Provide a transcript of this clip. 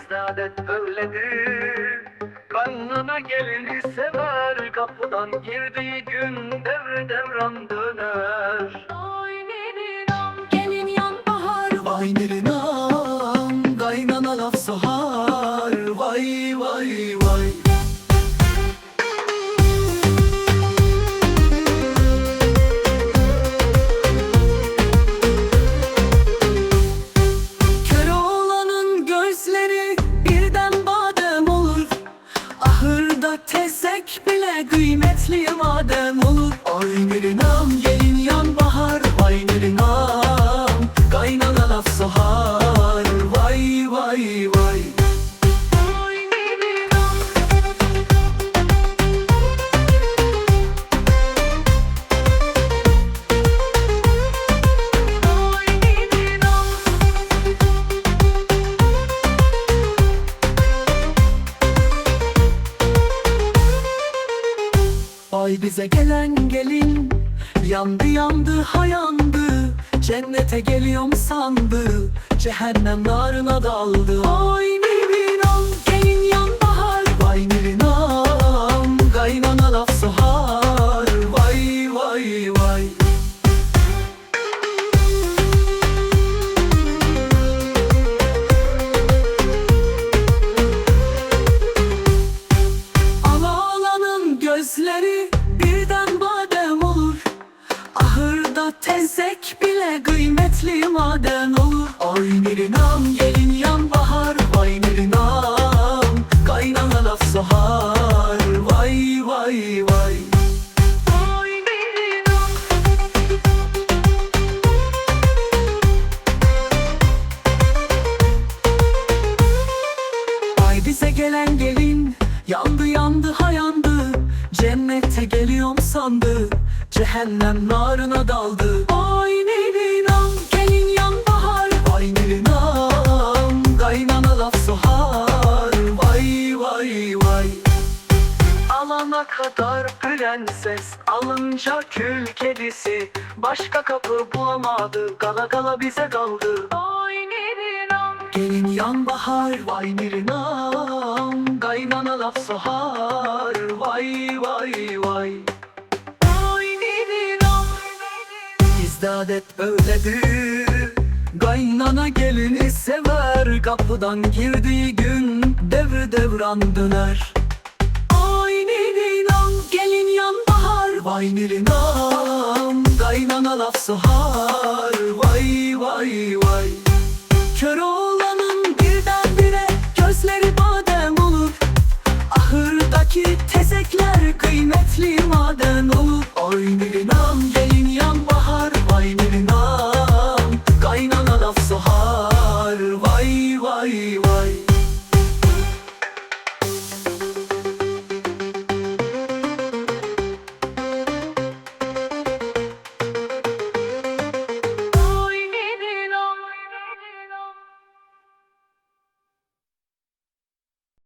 Bizde adet böyledir. Kaynana gelini sever Kapıdan girdiği gün devir devran döner. Gelin yan bahar. Vay nirinam Kaynana laf sohar. Vay vay vay bile kıymetli madem olur. Ay nirinam gelin yan bahar Vay nirinam kaynana laf sohar vay vay Vay Ay bize gelen gelin Yandı yandı hayandı. Cennete geliyorum sandı Cehennem narına daldı. Ay Tezek bile kıymetli maden olur. Ay nirinam gelin yan bahar Vay nirinam kaynana laf sohar Vay vay vay. Ay bize gelen gelin Yandı yandı hayandı Cennete geliyorum sandı. Cehennem narına daldı. Ay nirinam gelin yan bahar. Vay nirinam kaynana laf sohar. Vay vay vay. Alana kadar prenses Alınca kül kedisi. Başka kapı bulamadı Gala gala bize kaldı Ay nirinam Gelin yan bahar Vay nirinam Kaynana laf sohar Vay vay vay. Vay nirinam Bizde adet böyledir Kaynana gelini sever. Kapıdan girdiği gün Devir devran döner. Ay nirinam gelin yan bahar. Vay nirinam kaynana laf sohar Vay vay vay. Kör oğlanın sohar Vay vay vay